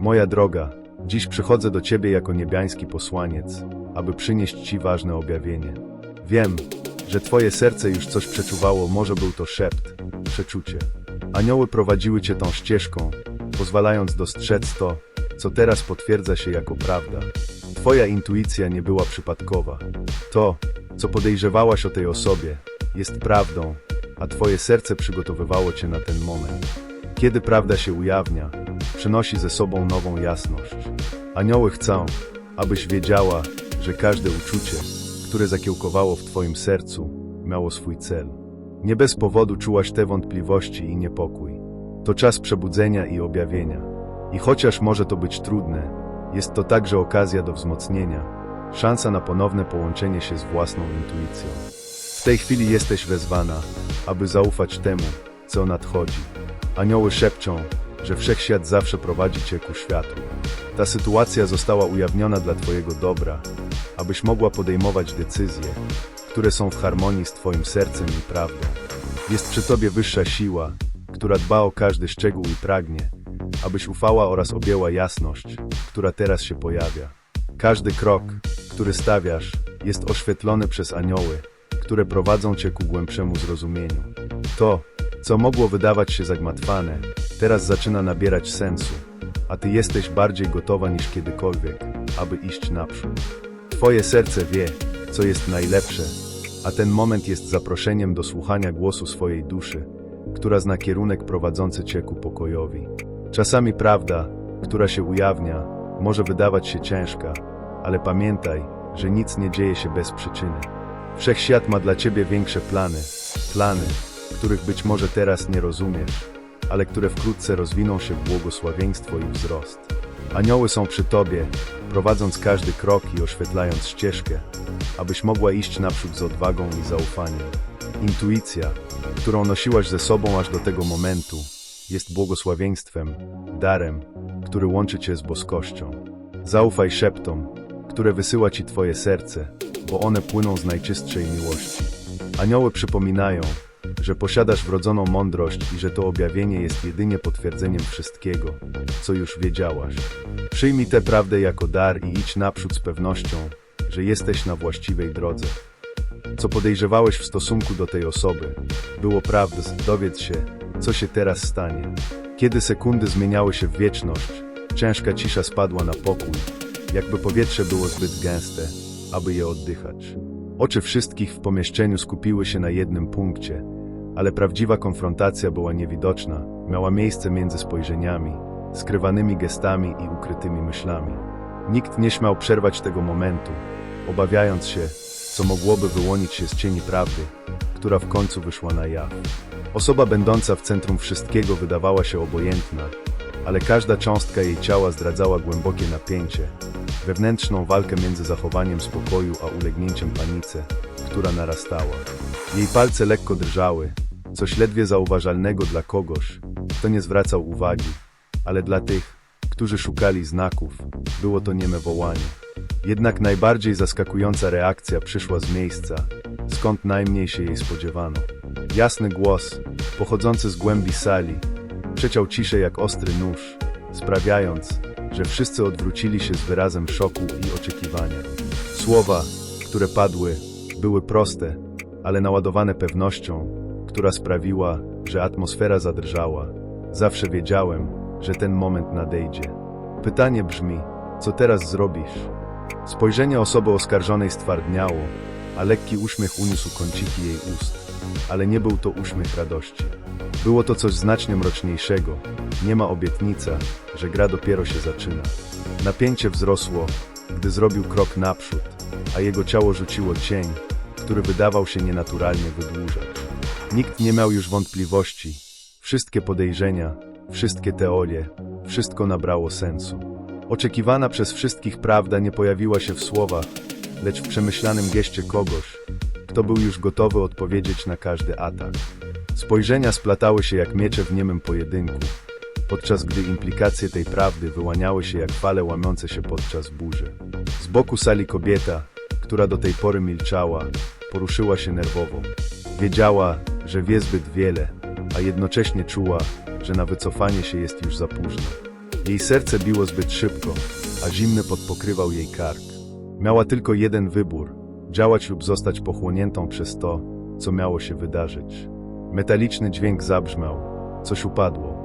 Moja droga, dziś przychodzę do Ciebie jako niebiański posłaniec, aby przynieść Ci ważne objawienie. Wiem, że Twoje serce już coś przeczuwało, może był to szept, przeczucie. Anioły prowadziły Cię tą ścieżką, pozwalając dostrzec to, co teraz potwierdza się jako prawda. Twoja intuicja nie była przypadkowa. To, co podejrzewałaś o tej osobie, jest prawdą, a Twoje serce przygotowywało Cię na ten moment. Kiedy prawda się ujawnia, przynosi ze sobą nową jasność. Anioły chcą, abyś wiedziała, że każde uczucie, które zakiełkowało w Twoim sercu, miało swój cel. Nie bez powodu czułaś te wątpliwości i niepokój. To czas przebudzenia i objawienia. I chociaż może to być trudne, jest to także okazja do wzmocnienia, szansa na ponowne połączenie się z własną intuicją. W tej chwili jesteś wezwana, aby zaufać temu, co nadchodzi. Anioły szepczą, że wszechświat zawsze prowadzi cię ku światłu. Ta sytuacja została ujawniona dla Twojego dobra, abyś mogła podejmować decyzje, które są w harmonii z Twoim sercem i prawdą. Jest przy Tobie wyższa siła, która dba o każdy szczegół i pragnie, abyś ufała oraz objęła jasność, która teraz się pojawia. Każdy krok, który stawiasz, jest oświetlony przez anioły, które prowadzą Cię ku głębszemu zrozumieniu. To, co mogło wydawać się zagmatwane, teraz zaczyna nabierać sensu, a Ty jesteś bardziej gotowa niż kiedykolwiek, aby iść naprzód. Twoje serce wie, co jest najlepsze, a ten moment jest zaproszeniem do słuchania głosu swojej duszy, która zna kierunek prowadzący Cię ku pokojowi. Czasami prawda, która się ujawnia, może wydawać się ciężka, ale pamiętaj, że nic nie dzieje się bez przyczyny. Wszechświat ma dla Ciebie większe plany, plany, których być może teraz nie rozumiesz, ale które wkrótce rozwiną się w błogosławieństwo i wzrost. Anioły są przy Tobie, prowadząc każdy krok i oświetlając ścieżkę, abyś mogła iść naprzód z odwagą i zaufaniem. Intuicja, którą nosiłaś ze sobą aż do tego momentu, jest błogosławieństwem, darem, który łączy Cię z boskością. Zaufaj szeptom, które wysyła Ci Twoje serce, bo one płyną z najczystszej miłości. Anioły przypominają, że posiadasz wrodzoną mądrość i że to objawienie jest jedynie potwierdzeniem wszystkiego, co już wiedziałaś. Przyjmij tę prawdę jako dar i idź naprzód z pewnością, że jesteś na właściwej drodze. Co podejrzewałeś w stosunku do tej osoby, było prawdą, dowiedz się, co się teraz stanie. Kiedy sekundy zmieniały się w wieczność, ciężka cisza spadła na pokój, jakby powietrze było zbyt gęste, aby je oddychać. Oczy wszystkich w pomieszczeniu skupiły się na jednym punkcie, ale prawdziwa konfrontacja była niewidoczna, miała miejsce między spojrzeniami, skrywanymi gestami i ukrytymi myślami. Nikt nie śmiał przerwać tego momentu, obawiając się, co mogłoby wyłonić się z cieni prawdy, która w końcu wyszła na jaw. Osoba będąca w centrum wszystkiego wydawała się obojętna, ale każda cząstka jej ciała zdradzała głębokie napięcie, wewnętrzną walkę między zachowaniem spokoju a ulegnięciem panice, która narastała. Jej palce lekko drżały, coś ledwie zauważalnego dla kogoś, kto nie zwracał uwagi, ale dla tych, którzy szukali znaków, było to nieme wołanie. Jednak najbardziej zaskakująca reakcja przyszła z miejsca, skąd najmniej się jej spodziewano. Jasny głos, pochodzący z głębi sali, przeciął ciszę jak ostry nóż, sprawiając, że wszyscy odwrócili się z wyrazem szoku i oczekiwania. Słowa, które padły, były proste, ale naładowane pewnością, która sprawiła, że atmosfera zadrżała. Zawsze wiedziałem, że ten moment nadejdzie. Pytanie brzmi: co teraz zrobisz? Spojrzenie osoby oskarżonej stwardniało, a lekki uśmiech uniósł kąciki jej ust. Ale nie był to uśmiech radości. Było to coś znacznie mroczniejszego. Nie ma obietnica, że gra dopiero się zaczyna. Napięcie wzrosło, gdy zrobił krok naprzód, a jego ciało rzuciło cień, który wydawał się nienaturalnie wydłużać. Nikt nie miał już wątpliwości. Wszystkie podejrzenia, wszystkie teorie, wszystko nabrało sensu. Oczekiwana przez wszystkich prawda nie pojawiła się w słowach, lecz w przemyślanym geście kogoś, kto był już gotowy odpowiedzieć na każdy atak. Spojrzenia splatały się jak miecze w niemym pojedynku, podczas gdy implikacje tej prawdy wyłaniały się jak fale łamiące się podczas burzy. Z boku sali kobieta, która do tej pory milczała, poruszyła się nerwowo. Wiedziała, że wie zbyt wiele, a jednocześnie czuła, że na wycofanie się jest już za późno. Jej serce biło zbyt szybko, a zimny pot pokrywał jej kark. Miała tylko jeden wybór: działać lub zostać pochłoniętą przez to, co miało się wydarzyć. Metaliczny dźwięk zabrzmiał, coś upadło.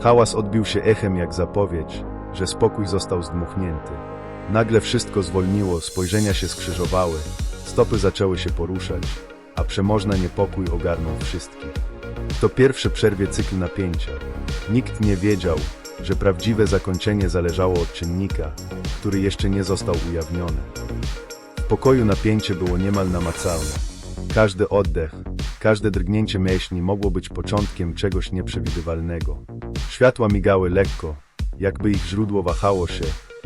Hałas odbił się echem jak zapowiedź, że spokój został zdmuchnięty. Nagle wszystko zwolniło, spojrzenia się skrzyżowały, stopy zaczęły się poruszać, a przemożny niepokój ogarnął wszystkich. To pierwszy przerwie cykl napięcia. Nikt nie wiedział, że prawdziwe zakończenie zależało od czynnika, który jeszcze nie został ujawniony. W pokoju napięcie było niemal namacalne. Każdy oddech, każde drgnięcie mięśni mogło być początkiem czegoś nieprzewidywalnego. Światła migały lekko, jakby ich źródło wahało się,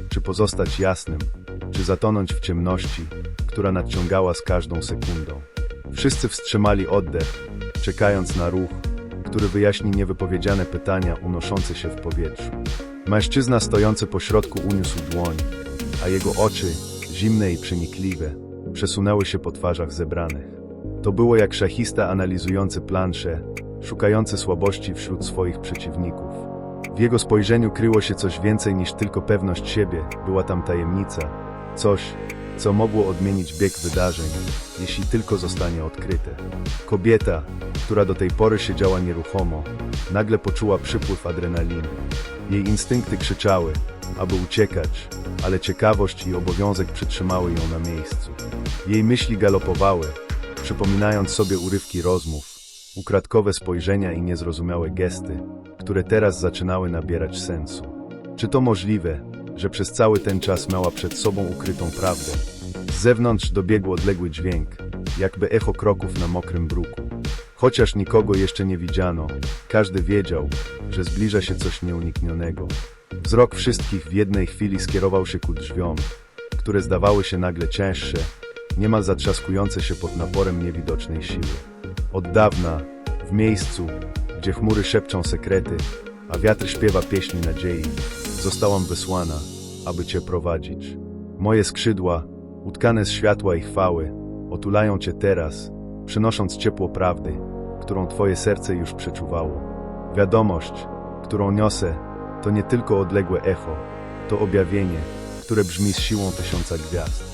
czy pozostać jasnym, czy zatonąć w ciemności, która nadciągała z każdą sekundą. Wszyscy wstrzymali oddech, czekając na ruch, który wyjaśni niewypowiedziane pytania unoszące się w powietrzu. Mężczyzna stojący pośrodku uniósł dłoń, a jego oczy, zimne i przenikliwe, przesunęły się po twarzach zebranych. To było jak szachista analizujący planszę, szukający słabości wśród swoich przeciwników. W jego spojrzeniu kryło się coś więcej niż tylko pewność siebie, była tam tajemnica, coś, co mogło odmienić bieg wydarzeń, jeśli tylko zostanie odkryte. Kobieta, która do tej pory siedziała nieruchomo, nagle poczuła przypływ adrenaliny. Jej instynkty krzyczały, aby uciekać, ale ciekawość i obowiązek przytrzymały ją na miejscu. Jej myśli galopowały, przypominając sobie urywki rozmów, ukradkowe spojrzenia i niezrozumiałe gesty, które teraz zaczynały nabierać sensu. Czy to możliwe, że przez cały ten czas miała przed sobą ukrytą prawdę? Z zewnątrz dobiegł odległy dźwięk, jakby echo kroków na mokrym bruku. Chociaż nikogo jeszcze nie widziano, każdy wiedział, że zbliża się coś nieuniknionego. Wzrok wszystkich w jednej chwili skierował się ku drzwiom, które zdawały się nagle cięższe, niemal zatrzaskujące się pod naporem niewidocznej siły. Od dawna, w miejscu, gdzie chmury szepczą sekrety, a wiatr śpiewa pieśni nadziei, zostałam wysłana, aby Cię prowadzić. Moje skrzydła, utkane z światła i chwały, otulają Cię teraz, przynosząc ciepło prawdy, którą Twoje serce już przeczuwało. Wiadomość, którą niosę, to nie tylko odległe echo, to objawienie, które brzmi z siłą tysiąca gwiazd.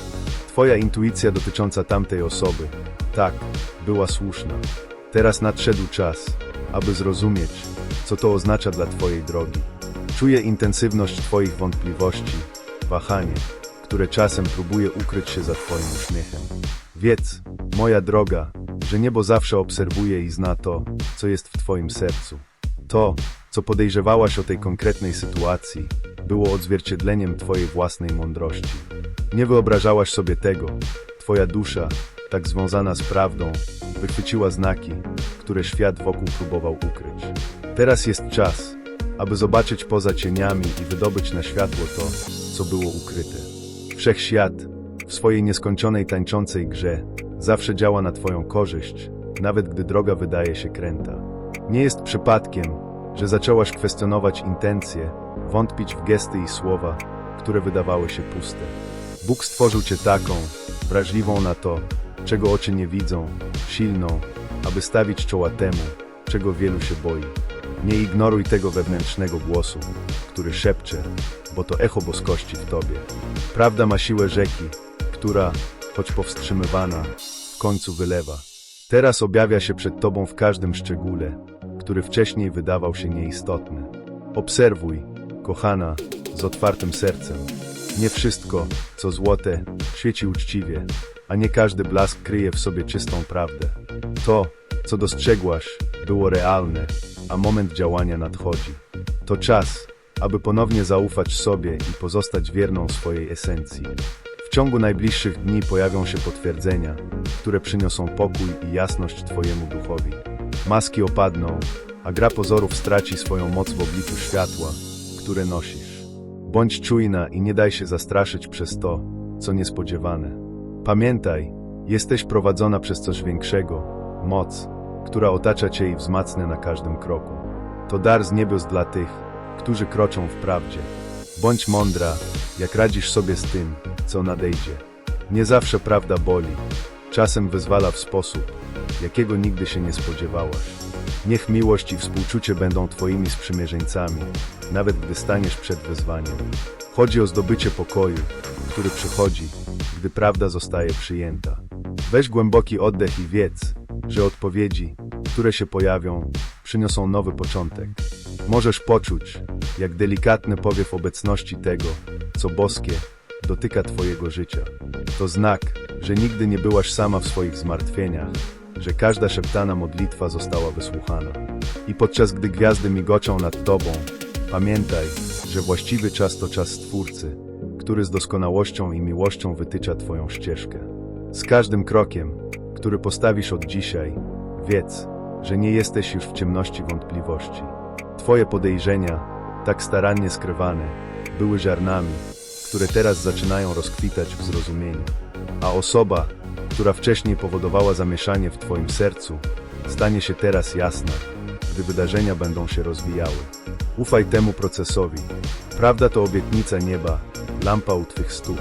Twoja intuicja dotycząca tamtej osoby, tak, była słuszna. Teraz nadszedł czas, aby zrozumieć, co to oznacza dla Twojej drogi. Czuję intensywność Twoich wątpliwości, wahanie, które czasem próbuje ukryć się za Twoim uśmiechem. Wiedz, moja droga, że niebo zawsze obserwuje i zna to, co jest w Twoim sercu. To, co podejrzewałaś o tej konkretnej sytuacji, było odzwierciedleniem Twojej własnej mądrości. Nie wyobrażałaś sobie tego. Twoja dusza, tak związana z prawdą, wychwyciła znaki, które świat wokół próbował ukryć. Teraz jest czas, aby zobaczyć poza cieniami i wydobyć na światło to, co było ukryte. Wszechświat, w swojej nieskończonej tańczącej grze, zawsze działa na Twoją korzyść, nawet gdy droga wydaje się kręta. Nie jest przypadkiem, że zaczęłaś kwestionować intencje, wątpić w gesty i słowa, które wydawały się puste. Bóg stworzył Cię taką, wrażliwą na to, czego oczy nie widzą, silną, aby stawić czoła temu, czego wielu się boi. Nie ignoruj tego wewnętrznego głosu, który szepcze, bo to echo boskości w Tobie. Prawda ma siłę rzeki, która, choć powstrzymywana, w końcu wylewa. Teraz objawia się przed Tobą w każdym szczególe, który wcześniej wydawał się nieistotny. Obserwuj, kochana, z otwartym sercem. Nie wszystko, co złote, świeci uczciwie, a nie każdy blask kryje w sobie czystą prawdę. To, co dostrzegłaś, było realne, a moment działania nadchodzi. To czas, aby ponownie zaufać sobie i pozostać wierną swojej esencji. W ciągu najbliższych dni pojawią się potwierdzenia, które przyniosą pokój i jasność Twojemu duchowi. Maski opadną, a gra pozorów straci swoją moc w obliczu światła, które nosisz. Bądź czujna i nie daj się zastraszyć przez to, co niespodziewane. Pamiętaj, jesteś prowadzona przez coś większego, moc, która otacza cię i wzmacnia na każdym kroku. To dar z niebios dla tych, którzy kroczą w prawdzie. Bądź mądra, jak radzisz sobie z tym, co nadejdzie. Nie zawsze prawda boli, czasem wyzwala w sposób, jakiego nigdy się nie spodziewałaś. Niech miłość i współczucie będą Twoimi sprzymierzeńcami, nawet gdy staniesz przed wyzwaniem. Chodzi o zdobycie pokoju, który przychodzi, gdy prawda zostaje przyjęta. Weź głęboki oddech i wiedz, że odpowiedzi, które się pojawią, przyniosą nowy początek. Możesz poczuć, jak delikatny powiew obecności tego, co boskie, dotyka Twojego życia. To znak, że nigdy nie byłaś sama w swoich zmartwieniach, że każda szeptana modlitwa została wysłuchana. I podczas gdy gwiazdy migoczą nad Tobą, pamiętaj, że właściwy czas to czas Stwórcy, który z doskonałością i miłością wytycza Twoją ścieżkę. Z każdym krokiem, który postawisz od dzisiaj, wiedz, że nie jesteś już w ciemności wątpliwości. Twoje podejrzenia, tak starannie skrywane, były ziarnami, które teraz zaczynają rozkwitać w zrozumieniu. A osoba, która wcześniej powodowała zamieszanie w Twoim sercu, stanie się teraz jasna, gdy wydarzenia będą się rozwijały. Ufaj temu procesowi. Prawda to obietnica nieba, lampa u Twych stóp.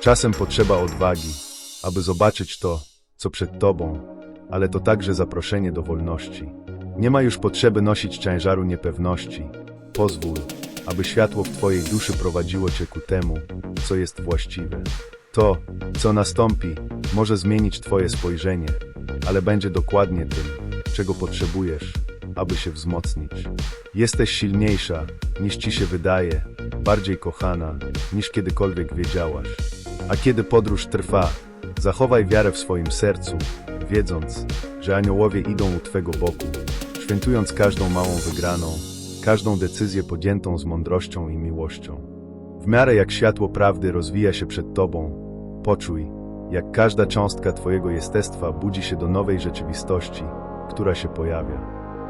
Czasem potrzeba odwagi, aby zobaczyć to, co przed Tobą, ale to także zaproszenie do wolności. Nie ma już potrzeby nosić ciężaru niepewności. Pozwól, aby światło w Twojej duszy prowadziło Cię ku temu, co jest właściwe. To, co nastąpi, może zmienić Twoje spojrzenie, ale będzie dokładnie tym, czego potrzebujesz, aby się wzmocnić. Jesteś silniejsza, niż Ci się wydaje, bardziej kochana, niż kiedykolwiek wiedziałaś. A kiedy podróż trwa, zachowaj wiarę w swoim sercu, wiedząc, że aniołowie idą u Twego boku, świętując każdą małą wygraną, każdą decyzję podjętą z mądrością i miłością. W miarę jak światło prawdy rozwija się przed Tobą, poczuj, jak każda cząstka Twojego jestestwa budzi się do nowej rzeczywistości, która się pojawia.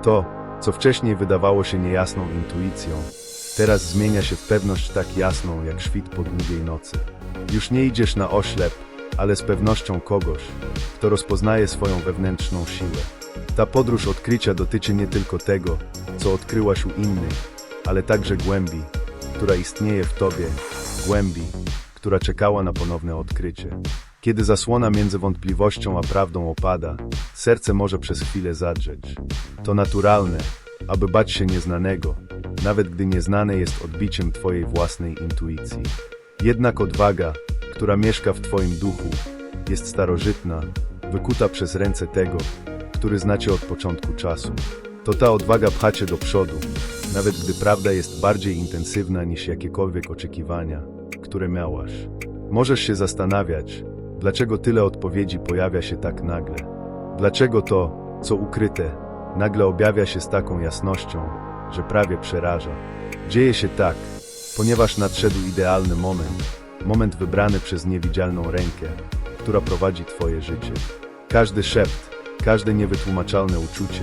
To, co wcześniej wydawało się niejasną intuicją, teraz zmienia się w pewność tak jasną, jak świt po długiej nocy. Już nie idziesz na oślep, ale z pewnością kogoś, kto rozpoznaje swoją wewnętrzną siłę. Ta podróż odkrycia dotyczy nie tylko tego, co odkryłaś u innych, ale także głębi, która istnieje w tobie, głębi, która czekała na ponowne odkrycie. Kiedy zasłona między wątpliwością a prawdą opada, serce może przez chwilę zadrzeć. To naturalne, aby bać się nieznanego, nawet gdy nieznane jest odbiciem Twojej własnej intuicji. Jednak odwaga, która mieszka w Twoim duchu, jest starożytna, wykuta przez ręce tego, który znacie od początku czasu. To ta odwaga pcha cię do przodu, nawet gdy prawda jest bardziej intensywna niż jakiekolwiek oczekiwania, które miałaś. Możesz się zastanawiać, dlaczego tyle odpowiedzi pojawia się tak nagle. Dlaczego to, co ukryte, nagle objawia się z taką jasnością, że prawie przeraża. Dzieje się tak, ponieważ nadszedł idealny moment, moment wybrany przez niewidzialną rękę, która prowadzi Twoje życie. Każdy szept, każde niewytłumaczalne uczucie,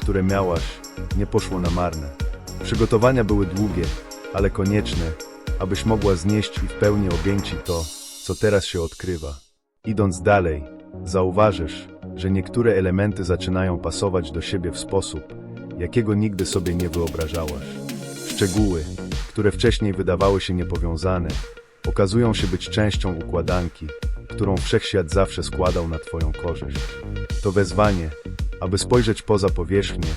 które miałaś, nie poszło na marne. Przygotowania były długie, ale konieczne, abyś mogła znieść i w pełni objęci to, co teraz się odkrywa. Idąc dalej, zauważysz, że niektóre elementy zaczynają pasować do siebie w sposób, jakiego nigdy sobie nie wyobrażałaś. Szczegóły, które wcześniej wydawały się niepowiązane, okazują się być częścią układanki, którą wszechświat zawsze składał na Twoją korzyść. To wezwanie, aby spojrzeć poza powierzchnię,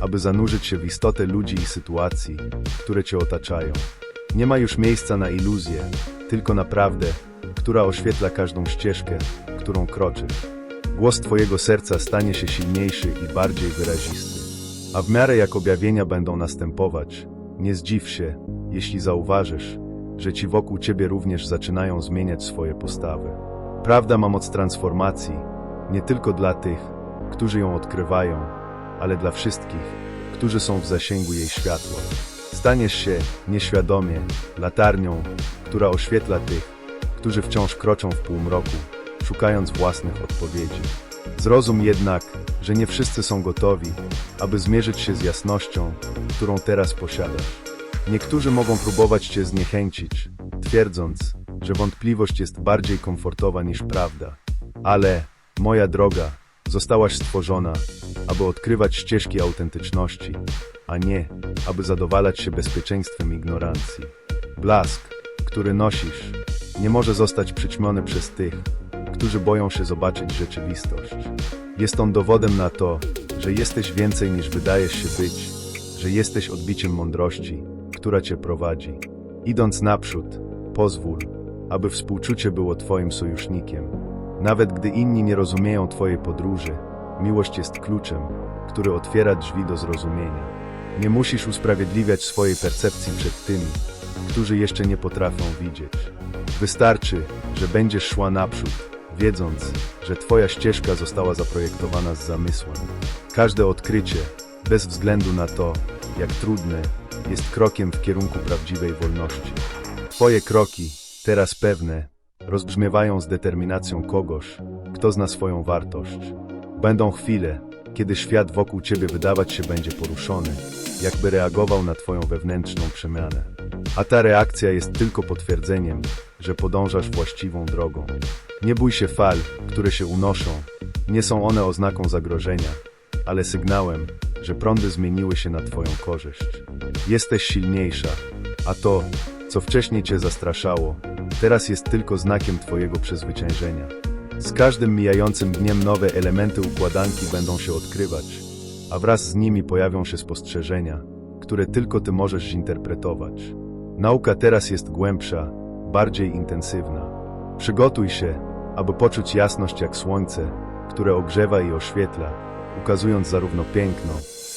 aby zanurzyć się w istotę ludzi i sytuacji, które Cię otaczają. Nie ma już miejsca na iluzję, tylko na prawdę, która oświetla każdą ścieżkę, którą kroczysz. Głos Twojego serca stanie się silniejszy i bardziej wyrazisty. A w miarę jak objawienia będą następować, nie zdziw się, jeśli zauważysz, że ci wokół Ciebie również zaczynają zmieniać swoje postawy. Prawda ma moc transformacji, nie tylko dla tych, którzy ją odkrywają, ale dla wszystkich, którzy są w zasięgu jej światła. Staniesz się, nieświadomie, latarnią, która oświetla tych, którzy wciąż kroczą w półmroku, szukając własnych odpowiedzi. Zrozum jednak, że nie wszyscy są gotowi, aby zmierzyć się z jasnością, którą teraz posiadasz. Niektórzy mogą próbować cię zniechęcić, twierdząc, że wątpliwość jest bardziej komfortowa niż prawda. Ale, moja droga, zostałaś stworzona, aby odkrywać ścieżki autentyczności, a nie, aby zadowalać się bezpieczeństwem ignorancji. Blask, który nosisz, nie może zostać przyćmiony przez tych, którzy boją się zobaczyć rzeczywistość. Jest on dowodem na to, że jesteś więcej niż wydajesz się być, że jesteś odbiciem mądrości, która cię prowadzi. Idąc naprzód, pozwól, aby współczucie było Twoim sojusznikiem. Nawet gdy inni nie rozumieją Twojej podróży, miłość jest kluczem, który otwiera drzwi do zrozumienia. Nie musisz usprawiedliwiać swojej percepcji przed tymi, którzy jeszcze nie potrafią widzieć. Wystarczy, że będziesz szła naprzód, wiedząc, że Twoja ścieżka została zaprojektowana z zamysłem. Każde odkrycie, bez względu na to, jak trudne, jest krokiem w kierunku prawdziwej wolności. Twoje kroki, teraz pewne, rozbrzmiewają z determinacją kogoś, kto zna swoją wartość. Będą chwile, kiedy świat wokół ciebie wydawać się będzie poruszony, jakby reagował na twoją wewnętrzną przemianę. A ta reakcja jest tylko potwierdzeniem, że podążasz właściwą drogą. Nie bój się fal, które się unoszą. Nie są one oznaką zagrożenia, ale sygnałem, że prądy zmieniły się na twoją korzyść. Jesteś silniejsza, a to, co wcześniej cię zastraszało, teraz jest tylko znakiem twojego przezwyciężenia. Z każdym mijającym dniem nowe elementy układanki będą się odkrywać, a wraz z nimi pojawią się spostrzeżenia, które tylko ty możesz zinterpretować. Nauka teraz jest głębsza, bardziej intensywna. Przygotuj się, aby poczuć jasność jak słońce, które ogrzewa i oświetla, ukazując zarówno piękno,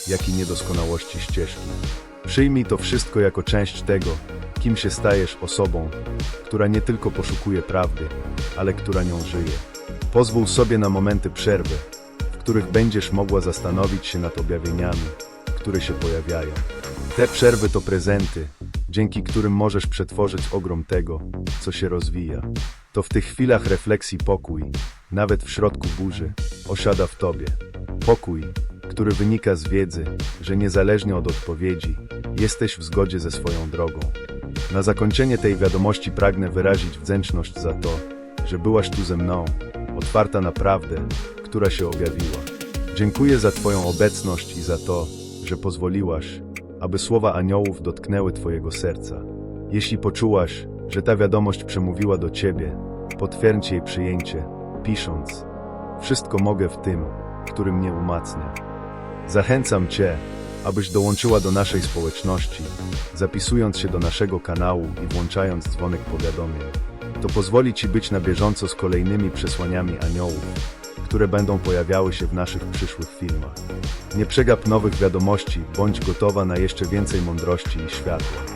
jak i niedoskonałości ścieżki. Przyjmij to wszystko jako część tego, kim się stajesz osobą, która nie tylko poszukuje prawdy, ale która nią żyje. Pozwól sobie na momenty przerwy, w których będziesz mogła zastanowić się nad objawieniami, które się pojawiają. Te przerwy to prezenty, dzięki którym możesz przetworzyć ogrom tego, co się rozwija. To w tych chwilach refleksji pokój, nawet w środku burzy, osiada w tobie. Pokój, który wynika z wiedzy, że niezależnie od odpowiedzi, jesteś w zgodzie ze swoją drogą. Na zakończenie tej wiadomości pragnę wyrazić wdzięczność za to, że byłaś tu ze mną, otwarta na prawdę, która się objawiła. Dziękuję za Twoją obecność i za to, że pozwoliłaś, aby słowa aniołów dotknęły Twojego serca. Jeśli poczułaś, że ta wiadomość przemówiła do Ciebie, potwierdź jej przyjęcie, pisząc: Wszystko mogę w tym, który mnie umacnia. Zachęcam Cię, abyś dołączyła do naszej społeczności, zapisując się do naszego kanału i włączając dzwonek powiadomień. To pozwoli Ci być na bieżąco z kolejnymi przesłaniami aniołów, które będą pojawiały się w naszych przyszłych filmach. Nie przegap nowych wiadomości, bądź gotowa na jeszcze więcej mądrości i światła.